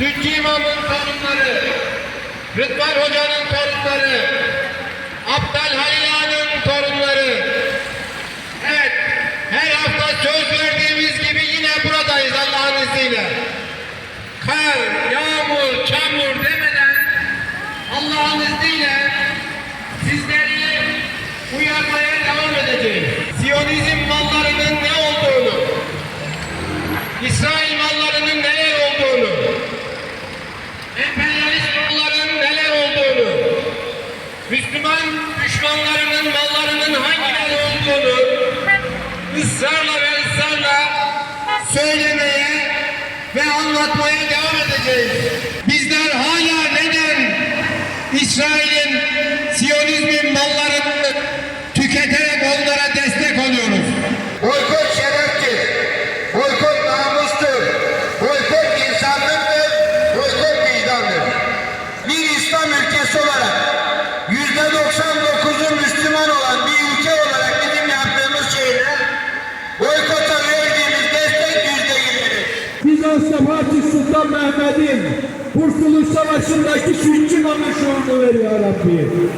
Ülkü İmam'ın torunları, Rıdvan Hoca'nın torunları, Abdal Halil Ağa'nın torunları. Evet, her hafta söz verdiğimiz gibi yine buradayız Allah'ın izniyle. Kar, yağmur, çamur demeden Allah'ın izniyle sizleri uyarmaya devam edeceğiz. Siyonizm mallarının ne olduğunu, İsrail mallarının neler olduğunu, emperyalist malların neler olduğunu, Müslüman düşmanlarının mallarının hangileri olduğunu ısrarla ve ısrarla söylemeye ve anlatmaya devam edeceğiz. Bizler hala neden İsrail'in Siyonizmin mallarını ülkesi olarak yüzde 99'u Müslüman olan bir ülke olarak bizim yaptığımız şeyler boykota verdiğimiz destek yüzde 20'dir. Bizans'ta Fatih Sultan Mehmet'in Kurtuluş Savaşı'ndaki sütçü şuurunu veriyor Rabbi.